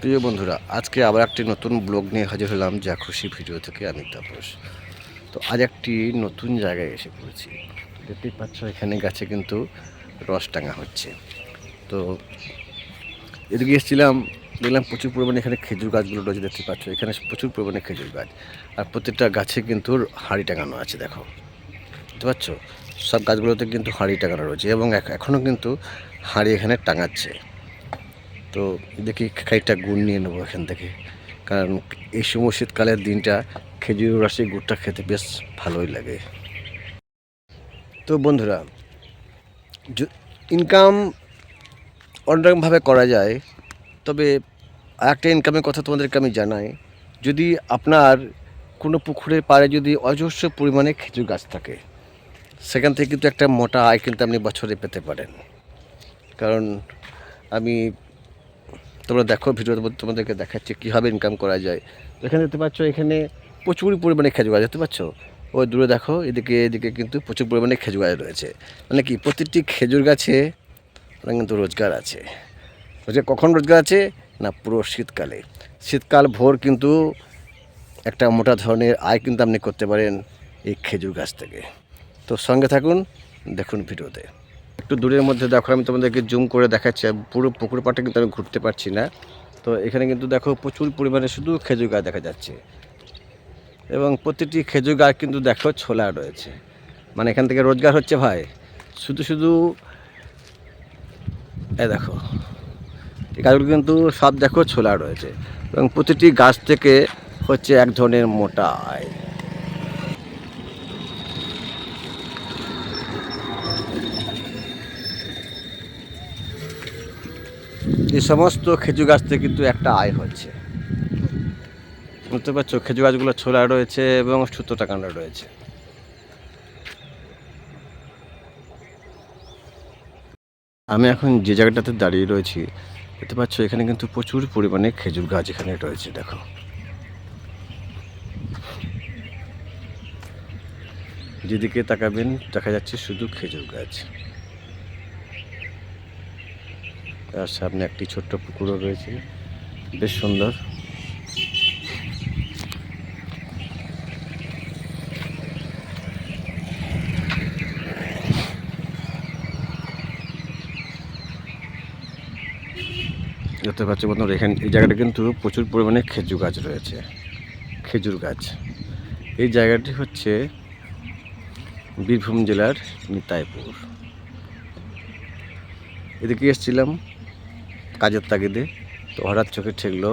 প্রিয় বন্ধুরা, আজকে আবার একটি নতুন ব্লগ নিয়ে হাজির হলাম যা খুশি ভিডিও থেকে আমি তাপস তো আজ একটি নতুন জায়গায় এসে পড়েছি। দেখতেই পাচ্ছ, এখানে গাছে কিন্তু রস টাঙা হচ্ছে। তো এদিকে এসেছিলাম, দেখলাম প্রচুর পরিমাণে এখানে খেজুর গাছগুলো রয়েছে দেখতে পাচ্ছ। এখানে প্রচুর পরিমাণে খেজুর গাছ। আর প্রত্যেকটা গাছে কিন্তু হাঁড়ি টাঙানো আছে, দেখো। বুঝতে পারছ সব গাছগুলোতে কিন্তু হাঁড়ি টাঙানো রয়েছে এবং এখ- এখনও কিন্তু হাঁড়ি এখানে টাঙাচ্ছে। তো দেখি খাইটা গুড় নিয়ে নেব এখান থেকে। কারণ এই সময় শীতকালের দিনটা খেজুর রসে গুড়টা খেতে বেশ ভালোই লাগে। তো বন্ধুরা ইনকাম অন্যরকমভাবে করা যায়, তবে একটা ইনকামের কথা তোমাদেরকে আমি জানাই। যদি আপনার কোনো পুকুরের পাড়ে যদি অজস্র পরিমাণে খেজুর গাছ থাকে, সেখান থেকে কিন্তু একটা মোটা আয় কিন্তু আপনি বছরে পেতে পারেন। কারণ আমি তোমরা দেখো ভিডিওর মধ্যে তোমাদেরকে দেখাচ্ছে কীভাবে ইনকাম করা যায়। এখানে দেখতে পাচ্ছ, এখানে প্রচুর পরিমাণে খেজুর গাছ দেখতে পাচ্ছ? ওই দূরে দেখো, এদিকে এদিকে কিন্তু প্রচুর পরিমাণে খেজুর গাছ রয়েছে। মানে কি, প্রতিটি খেজুর গাছে কিন্তু রোজগার আছে। রোজগার কখন রোজগার আছে? না, পুরো শীতকালে। শীতকাল ভোর কিন্তু একটা মোটা ধরনের আয় কিন্তু আপনি করতে পারেন এই খেজুর গাছ থেকে। তো সঙ্গে থাকুন, দেখুন ভিডিওতে একটু দূরের মধ্যে দেখো, আমি তোমাদেরকে জুম করে দেখাচ্ছি পুরো পুকুর পাড়টা কিন্তু আমি ঘুরতে পারছি না। তো এখানে কিন্তু দেখো প্রচুর পরিমাণে শুধু খেজুর গাছ দেখা যাচ্ছে। এবং প্রতিটি খেজুর গাছ কিন্তু দেখো ছোলা রয়েছে। মানে এখান থেকে রোজগার হচ্ছে ভাই। শুধু শুধু এ দেখো, এই গাছগুলো কিন্তু সব দেখো ছোলা রয়েছে। এবং প্রতিটি গাছ থেকে হচ্ছে এক ধরনের মোটা আয়। এই সমস্ত খেজুর গাছ থেকে কিন্তু একটা আয় হচ্ছে বুঝতে পারছ? খেজুর গাছগুলো ছোলা রয়েছে এবং সুতো টাকানো রয়েছে। আমি এখন যে জায়গাটাতে দাঁড়িয়ে রয়েছি, দেখতে পাচ্ছ এখানে কিন্তু প্রচুর পরিমাণে খেজুর গাছ এখানে রয়েছে, দেখো। যেদিকে তাকাবেন, দেখা যাচ্ছে শুধু খেজুর গাছ। তার সামনে একটি ছোট্ট পুকুরও রয়েছে। বেশ সুন্দর। দেখতে পাচ্ছি বন্ধুরা, এখানে এই জায়গাটা কিন্তু প্রচুর পরিমাণে খেজুর গাছ রয়েছে। খেজুর গাছ। এই জায়গাটি হচ্ছে বীরভূম জেলার নিতাইপুর। এদিকে এসেছিলাম কাজের তাগিদে, তো হঠাৎ চোখে ঠেকলো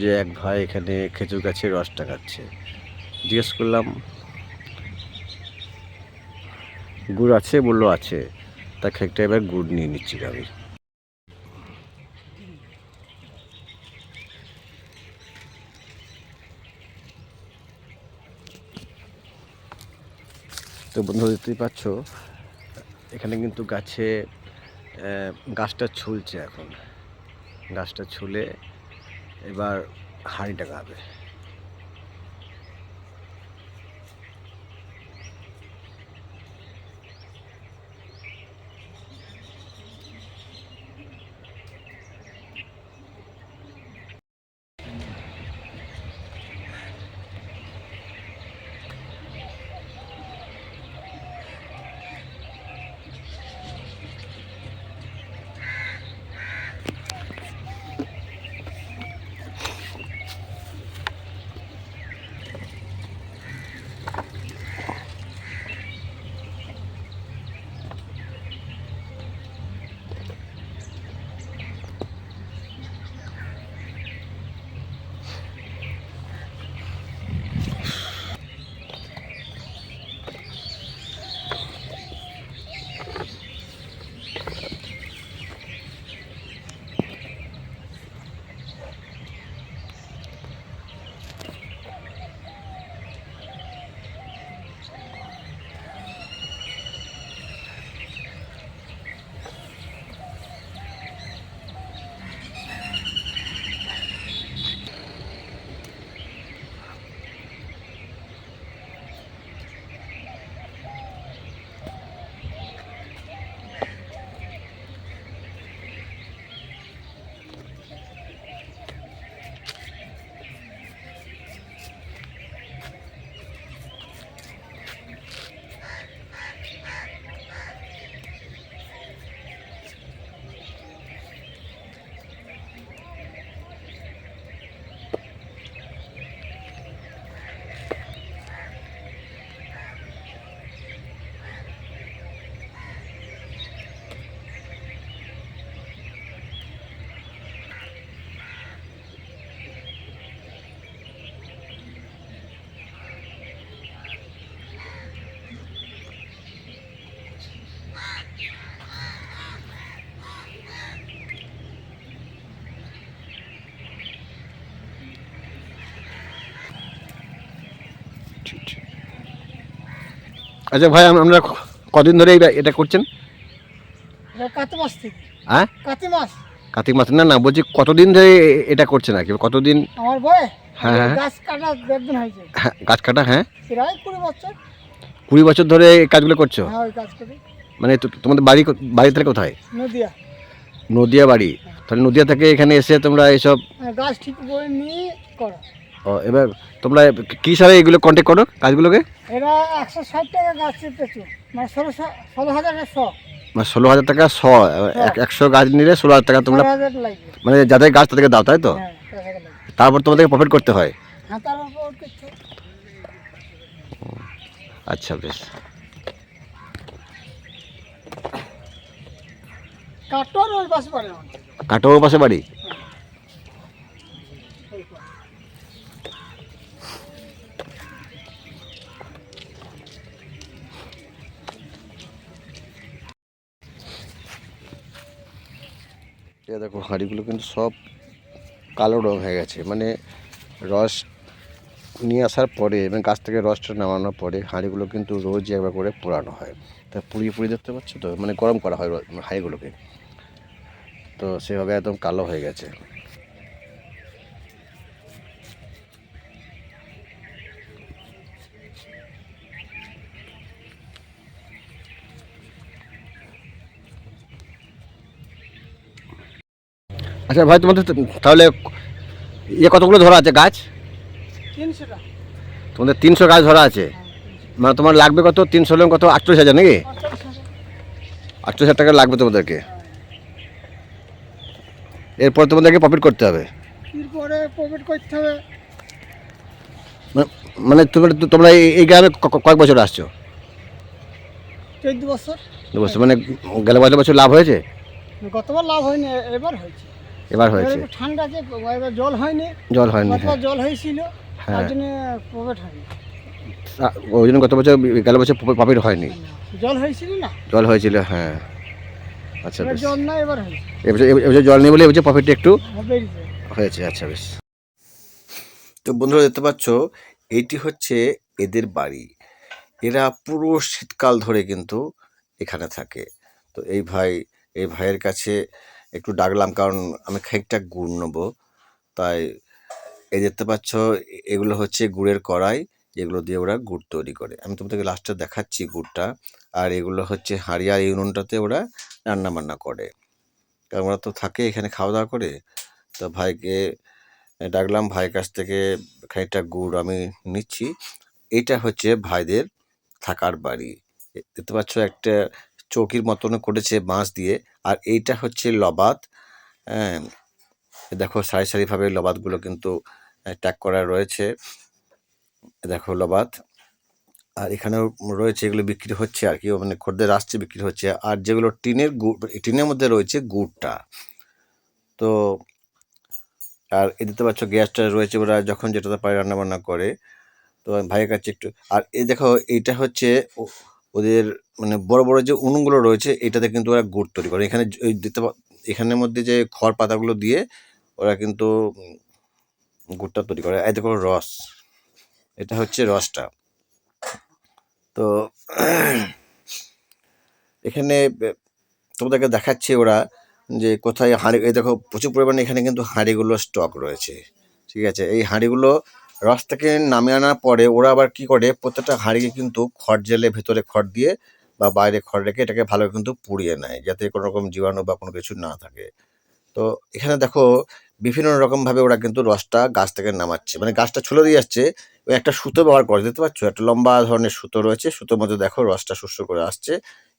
যে এক ভাই এখানে খেজুর গাছের রস টাকাচ্ছে জিজ্ঞেস করলাম, গুড় আছে? বলল, আছে। তা খেকটা এবার গুড় নিয়ে নিচ্ছি আমি। তো বন্ধু দেখতেই পাচ্ছ, এখানে কিন্তু গাছে গাছটা ঝুলছে এখন। গাছটা ছুলে এবার হাঁড়িটা টাঙাবে আচ্ছা ভাই আম- আমরা কদিন ধরে এটা করছেন? কাতি মাস থেকে। হ্যাঁ? কাতি মাস। কার্তিক মাস না না বলছি কতদিন ধরে এটা করছেন আর কি? কতদিন আমার বয়ে? হ্যাঁ, হ্যাঁ। গাছ কাটা হয়েছে। হ্যাঁ, গাছ কাটা হ্যাঁ? প্রায় কুড়ি বছর। কুড়ি বছর ধরে এই কাজগুলো করছ? হ্যাঁ ওই কাজ করি। মানে তো- তোমাদের বাড়ি কো- বাড়ি থেকে কোথায়? নদিয়া। নদিয়া বাড়ি। তাহলে নদিয়া থেকে এখানে এসে তোমরা এইসব হ্যাঁ, গাছ ঠিক করে নিয়ে করা। ও, এবার তোমরা কী সারে এগুলো কন্ট্যাক্ট করো কাজগুলোকে এরা একশো ষাট টাকা গাছ চেপেছে মানে ষোলো ষোলো হাজার শ? মানে ষোলো হাজার টাকা শ এক- একশো গাছ নিলে ষোলো হাজার টাকা তোমরা মানে যাদের গাছ তাদেরকে দাও তাই তো? হ্যাঁ তারপর তোমাদেরকে প্রফিট করতে হয়। হ্যাঁ আচ্ছা বেশ। কাটোর পাশে বাড়ি? এ দেখো হাঁড়িগুলো কিন্তু সব কালো রং হয়ে গেছে। মানে রস নিয়ে আসার পরে এবং গাছ থেকে রসটা নামানোর পরে হাঁড়িগুলো কিন্তু রোজ একবার করে পোড়ানো হয়। তা পুড়িয়ে পুড়িয়ে দেখতে পাচ্ছ তো? মানে গরম করা হয় হাঁড়িগুলোকে। তো সেভাবে একদম কালো হয়ে গেছে। আচ্ছা ভাই তোমাদের তাহলে ইয়ে কতগুলো ধরা আছে? গাছ? তোমাদের তিনশো গাছ ধরা আছে। মানে তোমার লাগবে কত? তিনশো লোক কত? আটচল্লিশ হাজার নাকি? আটচল্লিশ হাজার টাকা লাগবে তোমাদেরকে। এরপর তোমাদেরকে প্রফিট করতে হবে। এরপরে প্রফিট করতে হবে। মানে- মানে তোমরা তোমরা এই- গ্রামে কয়েক বছর আসছো? চোদ্দ বছর। দু বছর। মানে গেলে বছর বছর লাভ হয়েছে? গতবার লাভ হয়নি এবার হয়েছে। এবার হয়েছে। ঠান্ডা এবার জল হয়নি জল হয়নি হ্যাঁ। জল হয়েছিল তার হ্যাঁ। জন্য প্রফিট হয়নি। ওই জন্য গত বছর গেল বছর প্রফিট হয়নি। জল হয়েছিল না? জল হয়েছিল হ্যাঁ। আচ্ছা এবার বেশ। জল না এবার হয়েছে। এবছর এবছর জল নেই বলে এবছর প্রফিটটা একটু হয়েছে আচ্ছা বেশ। তো বন্ধুরা দেখতে পাচ্ছ এইটি হচ্ছে এদের বাড়ি। এরা পুরো শীতকাল ধরে কিন্তু এখানে থাকে। তো এই ভাই এই ভাইয়ের কাছে একটু ডাকলাম, কারণ আমি খানিকটা গুড় নেব। তাই এই দেখতে পাচ্ছ, এগুলো হচ্ছে গুড়ের কড়াই, যেগুলো দিয়ে ওরা গুড় তৈরি করে। আমি তোমাদেরকে লাস্টে দেখাচ্ছি গুড়টা, আর এগুলো হচ্ছে হাড়িয়ার এই উনুনটাতে ওরা রান্না বান্না করে। কারণ ওরা তো থাকে এখানে খাওয়া দাওয়া করে। তো ভাইকে ডাকলাম, ভাইয়ের কাছ থেকে খানিকটা গুড় আমি নিচ্ছি। এটা হচ্ছে ভাইদের থাকার বাড়ি। দেখতে পাচ্ছ একটা চৌকির মতন করেছে বাঁশ দিয়ে। আর এইটা হচ্ছে লবাত। হ্যাঁ দেখো সারি সারিভাবে লবাতগুলো কিন্তু ট্যাগ করা রয়েছে। দেখো লবাত। আর এখানেও রয়েছে, এগুলো বিক্রি হচ্ছে আর কি মানে খদ্দের আসছে, বিক্রি হচ্ছে। আর যেগুলো টিনের গুড় টিনের মধ্যে রয়েছে গুড়টা। তো, আর এ দিতে পারছ গ্যাসটা রয়েছে ওরা যখন যেটাতে পারে রান্নাবান্না করে। তো ভাইয়ের কাছে একটু, আর এই দেখো এইটা হচ্ছে ওদের মানে বড় বড় যে উনুনগুলো রয়েছে, এটাতে কিন্তু ওরা গুড় তৈরি করে। এখানে পা- এখানের মধ্যে যে খড় পাতাগুলো দিয়ে ওরা কিন্তু গুড়টা তৈরি করে। এই দেখো রস। এটা হচ্ছে রসটা। তো, এখানে তোমাদেরকে দেখাচ্ছে ওরা যে কোথায় হাঁড়ি, এই দেখো প্রচুর পরিমাণে এখানে কিন্তু হাঁড়িগুলো স্টক রয়েছে। ঠিক আছে? এই হাঁড়িগুলো রস থেকে নামিয়ে আনার পরে ওরা আবার কি করে, প্রত্যেকটা হাঁড়িকে কিন্তু খড় জেলে ভেতরে খড় দিয়ে বা বাইরে খড় রেখে এটাকে ভালো কিন্তু পুড়িয়ে নেয়, যাতে কোনো রকম জীবাণু বা কোনো কিছু না থাকে। তো এখানে দেখো বিভিন্ন রকমভাবে ওরা কিন্তু রসটা গাছ থেকে নামাচ্ছে। মানে গাছটা ছুলে দিয়ে যাচ্ছে একটা সুতো ব্যবহার করে দেখতে পাচ্ছ? একটা লম্বা ধরনের সুতো রয়েছে, সুতোর মধ্যে দেখো রসটা সুস্থ করে আসছে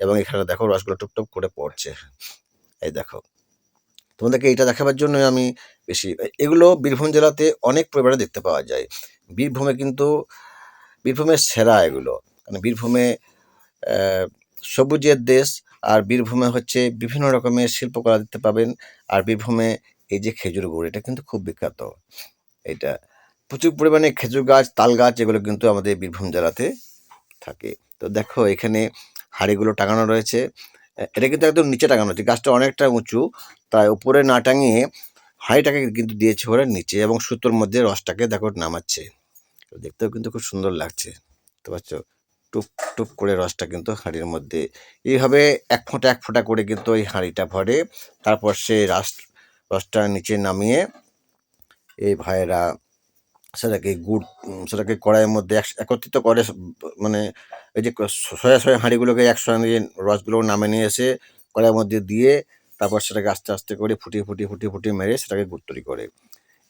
এবং এখানে দেখো রসগুলো টুপটুপ করে পড়ছে। এই দেখো। তোমাদেরকে এটা দেখাবার জন্য আমি বেশি, এগুলো বীরভূম জেলাতে অনেক পরিমাণে দেখতে পাওয়া যায়। বীরভূমে কিন্তু, বীরভূমের সেরা এগুলো। মানে বীরভূমে সবুজের দেশ আর বীরভূমে হচ্ছে বিভিন্ন রকমের শিল্পকলা দেখতে পাবেন। আর বীরভূমে এই যে খেজুর গুড়, এটা কিন্তু খুব বিখ্যাত। এটা প্রচুর পরিমাণে খেজুর গাছ, তাল গাছ, এগুলো কিন্তু আমাদের বীরভূম জেলাতে থাকে। তো দেখো, এখানে হাড়িগুলো টাঙানো রয়েছে। এটা কিন্তু একদম নিচে টাঙানো হচ্ছে। গাছটা অনেকটা উঁচু। তাই উপরে না টাঙিয়ে হাঁড়িটাকে কিন্তু দিয়েছে ওরা নিচে এবং সুতোর মধ্যে রসটাকে দেখো নামাচ্ছে। দেখতেও কিন্তু খুব সুন্দর লাগছে। তো পাচ্ছ? টুপ টুপ করে রসটা কিন্তু হাঁড়ির মধ্যে। এইভাবে এক ফোঁটা এক ফোঁটা করে কিন্তু ওই হাঁড়িটা ভরে, তারপর সে রাস, রসটা নিচে নামিয়ে এই ভাইয়েরা সেটাকে গুড় সেটাকে কড়াইয়ের মধ্যে এক- একত্রিত করে মানে এই যে সয়া সয়া হাঁড়িগুলোকে একসঙ্গে রসগুলো নামে নিয়ে এসে কড়াইয়ের মধ্যে দিয়ে তারপর সেটাকে আস্তে আস্তে করে ফুটিয়ে ফুটিয়ে ফুটিয়ে ফুটিয়ে মেরে সেটাকে গুড় তৈরি করে।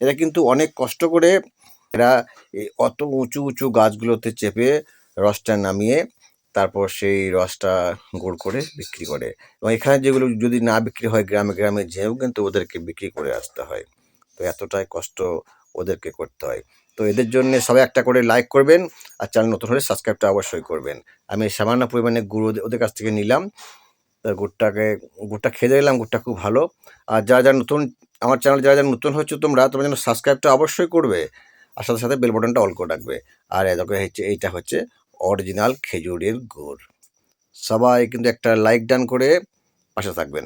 এরা কিন্তু অনেক কষ্ট করে এরা অত উঁচু উঁচু গাছগুলোতে চেপে রসটা নামিয়ে তারপর সেই রসটা গুড় করে বিক্রি করে। এবং এখানে যেগুলো যদি না বিক্রি হয় গ্রামে গ্রামে, যেও কিন্তু ওদেরকে বিক্রি করে আসতে হয়। তো এতটাই কষ্ট ওদেরকে করতে হয়। তো এদের জন্য সবাই একটা করে লাইক করবেন আর চ্যানেল নতুন হলে সাবস্ক্রাইবটা অবশ্যই করবেন। আমি সামান্য পরিমাণে গুড় ওদের- কাছ থেকে নিলাম। গুড়টাকে গুড়টা খেয়ে দেখলাম, গুড়টা খুব ভালো। আর যারা যারা নতুন আমার চ্যানেল যারা যারা নতুন হচ্ছে তোমরা তোমরা যেন সাবস্ক্রাইবটা অবশ্যই করবে। আর সাথে সাথে বেল বাটনটা অল করে রাখবে। আর এদিকে হচ্ছে এইটা হচ্ছে অরিজিনাল খেজুরের গুড়। সবাই কিন্তু একটা লাইক ডান করে পাশে থাকবেন।